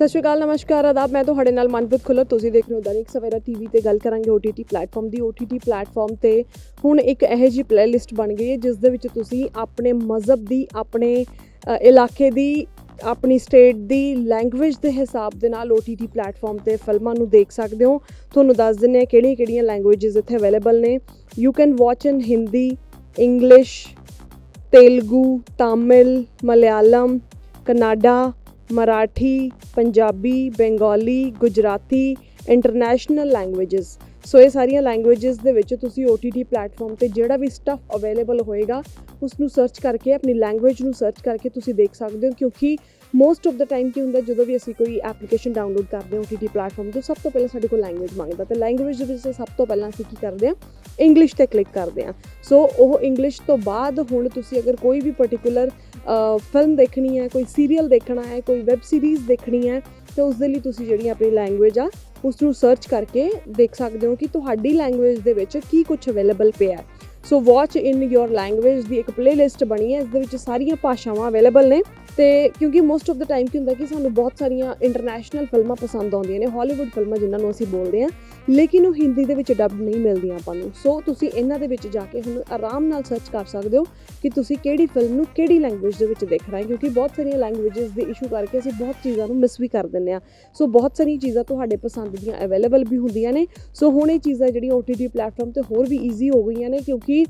ਸਤਿ ਸ਼੍ਰੀ ਅਕਾਲ, ਨਮਸਕਾਰ, ਆਦਾਬ। ਮੈਂ ਤੁਹਾਡੇ ਨਾਲ ਮਨਪ੍ਰੀਤ ਖੁੱਲਰ। ਤੁਸੀਂ ਦੇਖ ਰਹੇ ਹੋ ਦੈਨਿਕ ਸਵੇਰਾ ਟੀਵੀ ਤੇ ਗੱਲ ਕਰਾਂਗੇ OTT ਪਲੇਟਫਾਰਮ ਦੀ। OTT ਪਲੇਟਫਾਰਮ ਤੇ ਹੁਣ ਇੱਕ ਇਹੋ ਜਿਹੀ ਪਲੇਲਿਸਟ ਬਣ ਗਈ ਹੈ, ਜਿਸ ਦੇ ਵਿੱਚ ਤੁਸੀਂ ਆਪਣੇ ਮਜ਼ਹਬ ਦੀ, ਆਪਣੇ ਇਲਾਕੇ ਦੀ, ਆਪਣੀ ਸਟੇਟ ਦੀ ਲੈਂਗੁਏਜ ਦੇ ਹਿਸਾਬ ਦੇ ਨਾਲ OTT ਪਲੇਟਫਾਰਮ ਤੇ ਫਿਲਮਾਂ ਨੂੰ ਦੇਖ ਸਕਦੇ ਹੋ। ਤੁਹਾਨੂੰ ਦੱਸ ਦਿੰਨੇ ਆ ਕਿਹੜੀਆਂ ਕਿਹੜੀਆਂ ਲੈਂਗੁਏਜਸ ਇੱਥੇ ਅਵੇਲੇਬਲ ਨੇ। You can watch in Hindi English Telugu Tamil Malayalam Kannada Marathi, Punjabi, Bengali, Gujarati international languages so ਇਹ ਸਾਰੀਆਂ ਲੈਂਗੁਏਜਸ ਦੇ ਵਿੱਚ ਤੁਸੀਂ OTT ਪਲੇਟਫਾਰਮ ਤੇ ਜਿਹੜਾ ਵੀ ਸਟੱਫ ਅਵੇਲੇਬਲ ਹੋਏਗਾ ਉਸ ਨੂੰ ਸਰਚ ਕਰਕੇ, ਆਪਣੀ ਲੈਂਗੁਏਜ ਨੂੰ ਸਰਚ ਕਰਕੇ ਤੁਸੀਂ ਦੇਖ ਸਕਦੇ ਹੋ, ਕਿਉਂਕਿ ਮੋਸਟ ਆਫ ਦਾ ਟਾਈਮ ਕੀ ਹੁੰਦਾ, ਜਦੋਂ ਵੀ ਅਸੀਂ ਕੋਈ ਐਪਲੀਕੇਸ਼ਨ ਡਾਊਨਲੋਡ ਕਰਦੇ ਹਾਂ OTT ਪਲੇਟਫਾਰਮ ਤੋਂ, ਸਭ ਤੋਂ ਪਹਿਲਾਂ ਸਾਡੇ ਕੋਲ ਲੈਂਗੁਏਜ ਮੰਗਦਾ। ਤੇ ਲੈਂਗੁਏਜ ਦੇ ਵਿੱਚ ਸਭ ਤੋਂ ਪਹਿਲਾਂ ਅਸੀਂ ਕੀ ਕਰਦੇ ਹਾਂ? ਇੰਗਲਿਸ਼ ਤੇ ਕਲਿੱਕ ਕਰਦੇ ਹਾਂ। ਸੋ ਉਹ ਇੰਗਲਿਸ਼ ਤੋਂ ਬਾਅਦ ਹੁਣ ਤੁਸੀਂ ਅਗਰ ਕੋਈ ਵੀ ਪਾਰਟਿਕੂਲਰ ਫਿਲਮ ਦੇਖਣੀ ਹੈ, ਕੋਈ ਸੀਰੀਅਲ ਦੇਖਣਾ ਹੈ, ਕੋਈ ਵੈਬ ਸੀਰੀਜ਼ ਦੇਖਣੀ ਹੈ, ਤਾਂ ਉਸ ਦੇ ਲਈ ਤੁਸੀਂ ਜਿਹੜੀ ਆਪਣੀ ਲੈਂਗੁਏਜ ਆ ਉਸ ਨੂੰ ਸਰਚ ਕਰਕੇ ਦੇਖ ਸਕਦੇ ਹੋ ਕਿ ਤੁਹਾਡੀ ਲੈਂਗੁਏਜ ਦੇ ਵਿੱਚ ਕੀ ਕੁਝ ਅਵੇਲੇਬਲ ਪਿਆ ਹੈ। ਸੋ ਵਾਚ ਇਨ ਯੋਰ ਲੈਂਗੁਏਜ ਦੀ ਇੱਕ ਪਲੇਲਿਸਟ ਬਣੀ ਹੈ, ਇਸ ਦੇ ਵਿੱਚ ਸਾਰੀਆਂ ਭਾਸ਼ਾਵਾਂ ਅਵੇਲੇਬਲ ਨੇ। ਤੇ ਕਿਉਂਕਿ ਮੋਸਟ ਆਫ ਦਾ ਟਾਈਮ ਕੀ ਹੁੰਦਾ ਕਿ ਸਾਨੂੰ ਬਹੁਤ ਸਾਰੀਆਂ ਇੰਟਰਨੈਸ਼ਨਲ ਫਿਲਮਾਂ ਪਸੰਦ ਆਉਂਦੀਆਂ ਨੇ ਹਾਲੀਵੁੱਡ ਫਿਲਮਾਂ ਜਿਨ੍ਹਾਂ ਨੂੰ ਅਸੀਂ ਬੋਲਦੇ ਹਾਂ, ਲੇਕਿਨ ਉਹ ਹਿੰਦੀ ਦੇ ਵਿੱਚ ਡਬ ਨਹੀਂ ਮਿਲਦੀਆਂ ਆਪਾਂ ਨੂੰ। ਸੋ ਤੁਸੀਂ ਇਹਨਾਂ ਦੇ ਵਿੱਚ ਜਾ ਕੇ ਹੁਣ ਆਰਾਮ ਨਾਲ ਸਰਚ ਕਰ ਸਕਦੇ ਹੋ ਕਿ ਤੁਸੀਂ ਕਿਹੜੀ ਫਿਲਮ ਨੂੰ ਕਿਹੜੀ ਲੈਂਗੁਏਜ ਦੇ ਵਿੱਚ ਦੇਖਣਾ ਹੈ, ਕਿਉਂਕਿ ਬਹੁਤ ਸਾਰੀਆਂ ਲੈਂਗੁਏਜਸ ਦੇ ਇਸ਼ੂ ਕਰਕੇ ਅਸੀਂ ਬਹੁਤ ਚੀਜ਼ਾਂ ਨੂੰ ਮਿਸ ਵੀ ਕਰ ਦਿੰਦੇ ਆ ਸੋ ਬਹੁਤ ਸਾਰੀਆਂ ਚੀਜ਼ਾਂ ਤੁਹਾਡੇ ਪਸੰਦ ਦੀਆਂ ਅਵੇਲੇਬਲ ਵੀ ਹੁੰਦੀਆਂ ਨੇ। ਸੋ ਹੁਣ ਇਹ ਚੀਜ਼ਾਂ ਜਿਹੜੀਆਂ OTT ਪਲੇਟਫਾਰਮ ਤੇ ਹੋਰ ਵੀ ਈਜ਼ੀ ਹੋ ਗਈਆਂ ਨੇ, ਕਿਉਂਕਿ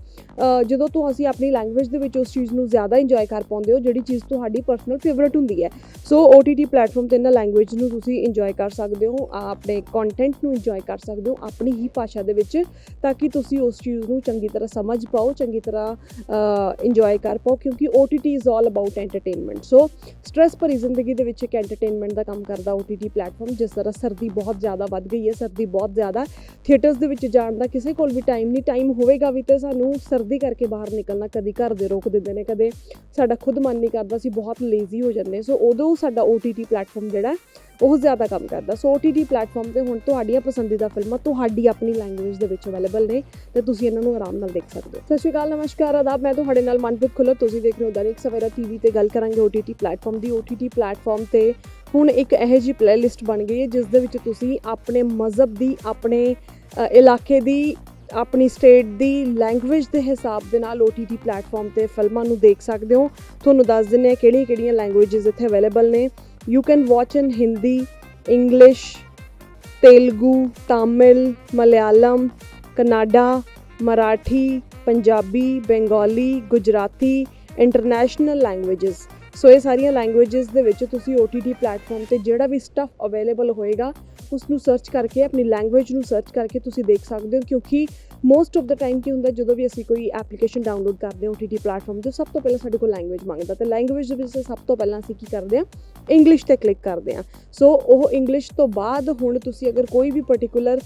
ਜਦੋਂ ਤੋਂ ਅਸੀਂ ਆਪਣੀ ਲੈਂਗੁਏਜ ਦੇ ਵਿੱਚ ਉਸ ਚੀਜ਼ ਨੂੰ ਜ਼ਿਆਦਾ ਇੰਜੋਏ ਕਰ ਪਾਉਂਦੇ ਹੋ, ਜਿਹੜੀ ਚੀਜ਼ ਤੁਹਾਡੀ ਪਰਸਨਲ ਫੇਵਰਿਟ ਹੁੰਦੀ ਹੈ। ਸੋ OTT ਪਲੇਟਫਾਰਮ ਤੇ ਇਹਨਾਂ ਲੈਂਗੁਏਜ ਨੂੰ ਤੁਸੀਂ ਇੰਜੋਏ ਕਰ ਸਕਦੇ ਹੋ, ਆਪਣੇ ਕੰਟੈਂਟ ਨੂੰ ਇੰਜੋਏ ਕਰ ਸਕਦੇ ਹੋ, ਆਪਣੀ ਹੀ ਭਾਸ਼ਾ ਦੇ ਵਿੱਚ, ਤਾਂ ਕਿ ਤੁਸੀਂ ਉਸ ਚੀਜ਼ ਨੂੰ ਚੰਗੀ ਤਰ੍ਹਾਂ ਸਮਝ ਪਾਓ, ਚੰਗੀ ਤਰ੍ਹਾਂ ਇੰਜੋਏ ਕਰ ਪਾਓ, ਕਿਉਂਕਿ OTT is all about entertainment so stress ਭਰੀ ਜ਼ਿੰਦਗੀ ਦੇ ਵਿੱਚ ਇੱਕ ਐਂਟਰਟੇਨਮੈਂਟ ਦਾ ਕੰਮ ਕਰਦਾ OTT ਪਲੇਟਫਾਰਮ ਜਿਸ ਤਰ੍ਹਾਂ ਸਰਦੀ ਬਹੁਤ ਜ਼ਿਆਦਾ ਵੱਧ ਗਈ ਹੈ, ਸਰਦੀ ਬਹੁਤ ਜ਼ਿਆਦਾ ਥੀਏਟਰਸ ਦੇ ਵਿੱਚ ਜਾਣ ਦਾ ਕਿਸੇ ਕੋਲ ਵੀ ਟਾਈਮ ਨਹੀਂ ਟਾਈਮ ਹੋਵੇਗਾ ਵੀ ਤੇ ਸਾਨੂੰ ਸਰਦੀ ਕਰਕੇ ਬਾਹਰ ਨਿਕਲਣਾ, ਕਦੀ ਘਰ ਦੇ ਰੋਕ ਦਿੰਦੇ ਨੇ, ਕਦੇ ਸਾਡਾ ਖੁਦ ਮਨ ਨਹੀਂ ਕਰਦਾ ਸੀ ਬਹੁਤ ਲੇਜ਼ੀ ਹੋ ਜਾਂਦੇ ਸੋ ਉਦੋਂ ਸਾਡਾ OTT ਪਲੇਟਫਾਰਮ ਜਿਹੜਾ ਉਹ ਜ਼ਿਆਦਾ ਕੰਮ ਕਰਦਾ। ਸੋ OTT ਪਲੇਟਫਾਰਮ ਤੇ ਹੁਣ ਤੁਹਾਡੀਆਂ ਪਸੰਦੀਦਾ ਫਿਲਮਾਂ ਤੁਹਾਡੀ ਆਪਣੀ ਲੈਂਗੁਏਜ ਦੇ ਵਿੱਚ ਅਵੇਲੇਬਲ ਨੇ ਤੇ ਤੁਸੀਂ ਇਹਨਾਂ ਨੂੰ ਆਰਾਮ ਨਾਲ ਦੇਖ ਸਕਦੇ ਹੋ। ਸਤਿ ਸ਼੍ਰੀ ਅਕਾਲ, ਨਮਸਕਾਰ, ਆਦਾਬ। ਮੈਂ ਤੁਹਾਡੇ ਨਾਲ ਮਨਪ੍ਰੀਤ ਖੁੱਲਰ। ਤੁਸੀਂ ਦੇਖ ਰਹੇ ਹੋ ਦੈਨਿਕ ਸਵੇਰਾ ਟੀਵੀ ਤੇ ਗੱਲ ਕਰਾਂਗੇ OTT ਪਲੇਟਫਾਰਮ ਦੀ। OTT ਪਲੇਟਫਾਰਮ ਤੇ ਹੁਣ ਇੱਕ ਇਹੋ ਜਿਹੀ ਪਲੇਲਿਸਟ ਬਣ ਗਈ ਹੈ, ਜਿਸ ਦੇ ਵਿੱਚ ਤੁਸੀਂ ਆਪਣੇ ਮਜ਼ਹਬ ਦੀ, ਆਪਣੇ ਇਲਾਕੇ ਦੀ ਆਪਣੀ ਸਟੇਟ ਦੀ ਲੈਂਗੁਏਜ ਦੇ ਹਿਸਾਬ ਦੇ ਨਾਲ OTT ਪਲੇਟਫਾਰਮ ਤੇ ਫਿਲਮਾਂ ਨੂੰ ਦੇਖ ਸਕਦੇ ਹੋ। ਤੁਹਾਨੂੰ ਦੱਸ ਦਿੰਨੇ ਆ ਕਿਹੜੀਆਂ ਕਿਹੜੀਆਂ ਲੈਂਗੁਏਜਸ ਇੱਥੇ ਅਵੇਲੇਬਲ ਨੇ। You can watch in Hindi English Telugu Tamil Malayalam Kannada Marathi Punjabi Bengali Gujarati international languages so ਇਹ ਸਾਰੀਆਂ ਲੈਂਗੁਏਜਸ ਦੇ ਵਿੱਚ ਤੁਸੀਂ OTT ਪਲੇਟਫਾਰਮ ਤੇ ਜਿਹੜਾ ਵੀ ਸਟੱਫ ਅਵੇਲੇਬਲ ਹੋਏਗਾ ਉਸ ਨੂੰ ਸਰਚ ਕਰਕੇ, ਆਪਣੀ ਲੈਂਗੁਏਜ ਨੂੰ ਸਰਚ ਕਰਕੇ ਤੁਸੀਂ ਦੇਖ ਸਕਦੇ ਹੋ, ਕਿਉਂਕਿ ਮੋਸਟ ਆਫ ਦਾ ਟਾਈਮ ਕੀ ਹੁੰਦਾ, ਜਦੋਂ ਵੀ ਅਸੀਂ ਕੋਈ ਐਪਲੀਕੇਸ਼ਨ ਡਾਊਨਲੋਡ ਕਰਦੇ ਹਾਂ OTT ਪਲੇਟਫਾਰਮ ਤੋਂ, ਸਭ ਤੋਂ ਪਹਿਲਾਂ ਸਾਡੇ ਕੋਲ ਲੈਂਗੁਏਜ ਮੰਗਦਾ। ਤੇ ਲੈਂਗੁਏਜ ਦੇ ਵਿੱਚ ਸਭ ਤੋਂ ਪਹਿਲਾਂ ਅਸੀਂ ਕੀ ਕਰਦੇ ਹਾਂ? ਇੰਗਲਿਸ਼ ਤੇ ਕਲਿੱਕ ਕਰਦੇ ਹਾਂ। ਸੋ ਉਹ ਇੰਗਲਿਸ਼ ਤੋਂ ਬਾਅਦ ਹੁਣ ਤੁਸੀਂ ਅਗਰ ਕੋਈ ਵੀ ਪਾਰਟਿਕੂਲਰ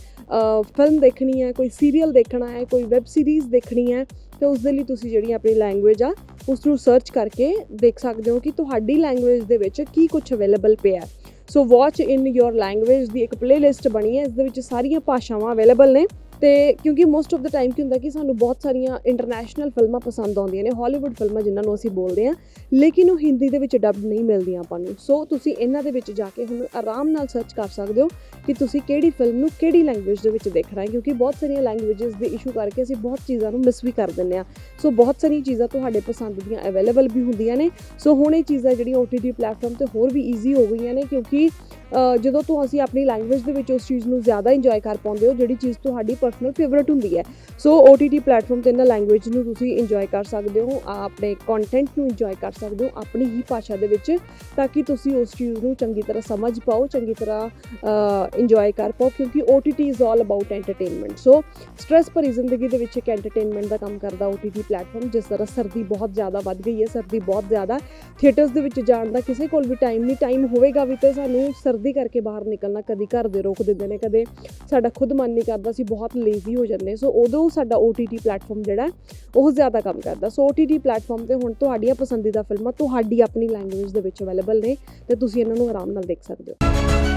ਫਿਲਮ ਦੇਖਣੀ ਹੈ, ਕੋਈ ਸੀਰੀਅਲ ਦੇਖਣਾ ਹੈ, ਕੋਈ ਵੈਬ ਸੀਰੀਜ਼ ਦੇਖਣੀ ਹੈ, ਤੇ ਉਸ ਦੇ ਲਈ ਤੁਸੀਂ ਜਿਹੜੀ ਆਪਣੀ ਲੈਂਗੁਏਜ ਆ, ਉਸ ਨੂੰ ਸਰਚ ਕਰਕੇ ਦੇਖ ਸਕਦੇ ਹੋ ਕਿ ਤੁਹਾਡੀ ਲੈਂਗੁਏਜ ਦੇ ਵਿੱਚ ਕੀ ਕੁਝ ਅਵੇਲੇਬਲ ਪਿਆ ਹੈ। ਸੋ ਵਾਚ ਇਨ ਯੋਰ ਲੈਂਗੁਏਜ ਦੀ ਇੱਕ ਪਲੇਲਿਸਟ ਬਣੀ ਹੈ, ਇਸ ਦੇ ਵਿੱਚ ਸਾਰੀਆਂ ਭਾਸ਼ਾਵਾਂ ਅਵੇਲੇਬਲ ਨੇ। ਤੇ ਕਿਉਂਕਿ ਮੋਸਟ ਆਫ ਦਾ ਟਾਈਮ ਕੀ ਹੁੰਦਾ ਕਿ ਸਾਨੂੰ ਬਹੁਤ ਸਾਰੀਆਂ ਇੰਟਰਨੈਸ਼ਨਲ ਫਿਲਮਾਂ ਪਸੰਦ ਆਉਂਦੀਆਂ ਨੇ ਹਾਲੀਵੁੱਡ ਫਿਲਮਾਂ ਜਿਨ੍ਹਾਂ ਨੂੰ ਅਸੀਂ ਬੋਲਦੇ ਹਾਂ। ਲੇਕਿਨ ਉਹ ਹਿੰਦੀ ਦੇ ਵਿੱਚ ਡਬ ਨਹੀਂ ਮਿਲਦੀਆਂ ਆਪਾਂ ਨੂੰ। ਸੋ ਤੁਸੀਂ ਇਹਨਾਂ ਦੇ ਵਿੱਚ ਜਾ ਕੇ ਹੁਣ ਆਰਾਮ ਨਾਲ ਸਰਚ ਕਰ ਸਕਦੇ ਹੋ ਕਿ ਤੁਸੀਂ ਕਿਹੜੀ ਫਿਲਮ ਨੂੰ ਕਿਹੜੀ ਲੈਂਗੁਏਜ ਦੇ ਵਿੱਚ ਦੇਖਣਾ ਹੈ, ਕਿਉਂਕਿ ਬਹੁਤ ਸਾਰੀਆਂ ਲੈਂਗੁਏਜਸ ਦੇ ਇਸ਼ੂ ਕਰਕੇ ਅਸੀਂ ਬਹੁਤ ਚੀਜ਼ਾਂ ਨੂੰ ਮਿਸ ਵੀ ਕਰ ਦਿੰਦੇ ਆ ਸੋ ਬਹੁਤ ਸਾਰੀਆਂ ਚੀਜ਼ਾਂ ਤੁਹਾਡੇ ਪਸੰਦ ਦੀਆਂ ਅਵੇਲੇਬਲ ਵੀ ਹੁੰਦੀਆਂ ਨੇ। ਸੋ ਹੁਣ ਇਹ ਚੀਜ਼ਾਂ ਜਿਹੜੀਆਂ OTT ਪਲੇਟਫਾਰਮ ਤੇ ਹੋਰ ਵੀ ਈਜ਼ੀ ਹੋ ਗਈਆਂ ਨੇ, ਕਿਉਂਕਿ ਜਦੋਂ ਤੋਂ ਅਸੀਂ ਆਪਣੀ ਲੈਂਗੁਏਜ ਦੇ ਵਿੱਚ ਉਸ ਚੀਜ਼ ਨੂੰ ਜ਼ਿਆਦਾ ਇੰਜੋਏ ਕਰ ਪਾਉਂਦੇ ਹੋ, ਜਿਹੜੀ ਚੀਜ਼ ਤੁਹਾਡੀ ਪਰਸਨਲ ਫੇਵਰਿਟ ਹੁੰਦੀ ਹੈ। ਸੋ OTT ਪਲੇਟਫਾਰਮ ਤੇ ਇਹਨਾਂ ਲੈਂਗੁਏਜ ਨੂੰ ਤੁਸੀਂ ਇੰਜੋਏ ਕਰ ਸਕਦੇ ਹੋ ਆਪਣੇ ਕੰਟੈਂਟ ਨੂੰ ਇੰਜੋਏ ਕਰ ਸਕਦੇ ਹੋ ਆਪਣੀ ਹੀ ਭਾਸ਼ਾ ਦੇ ਵਿੱਚ ਤਾਂ ਕਿ ਤੁਸੀਂ ਉਸ ਚੀਜ਼ ਨੂੰ ਚੰਗੀ ਤਰ੍ਹਾਂ ਸਮਝ ਪਾਓ, ਚੰਗੀ ਤਰ੍ਹਾਂ ਇੰਜੋਏ ਕਰ ਪਾਓ ਕਿਉਂਕਿ OTT is all about entertainment so stress ਭਰੀ ਜ਼ਿੰਦਗੀ ਦੇ ਵਿੱਚ ਇੱਕ ਐਂਟਰਟੇਨਮੈਂਟ ਦਾ ਕੰਮ ਕਰਦਾ OTT ਪਲੇਟਫਾਰਮ ਜਿਸ ਤਰ੍ਹਾਂ ਸਰਦੀ ਬਹੁਤ ਜ਼ਿਆਦਾ ਵੱਧ ਗਈ ਹੈ, ਸਰਦੀ ਬਹੁਤ ਜ਼ਿਆਦਾ ਥੀਏਟਰਸ ਦੇ ਵਿੱਚ ਜਾਣ ਦਾ ਕਿਸੇ ਕੋਲ ਵੀ ਟਾਈਮ ਨਹੀਂ ਟਾਈਮ ਹੋਵੇਗਾ ਵੀ ਤੇ ਸਾਨੂੰ ਸਰਦੀ ਕਰਕੇ ਬਾਹਰ ਨਿਕਲਣਾ ਕਦੀ ਘਰ ਦੇ ਰੋਕ ਦਿੰਦੇ ਨੇ, ਕਦੇ ਸਾਡਾ ਖੁਦ ਮਨ ਨਹੀਂ ਕਰਦਾ ਸੀ ਬਹੁਤ ਲੇਜ਼ੀ ਹੋ ਜਾਂਦੇ ਸੋ ਉਦੋਂ ਸਾਡਾ OTT ਪਲੇਟਫਾਰਮ ਜਿਹੜਾ ਉਹ ਜ਼ਿਆਦਾ ਕੰਮ ਕਰਦਾ। ਸੋ OTT ਪਲੇਟਫਾਰਮ ਤੇ ਹੁਣ ਤੁਹਾਡੀਆਂ ਪਸੰਦੀਦਾ ਫਿਲਮਾਂ ਤੁਹਾਡੀ ਆਪਣੀ ਲੈਂਗੁਏਜ ਦੇ ਵਿੱਚ ਅਵੇਲੇਬਲ ਨੇ ਤੇ ਤੁਸੀਂ ਇਹਨਾਂ ਨੂੰ ਆਰਾਮ ਨਾਲ ਦੇਖ ਸਕਦੇ ਹੋ।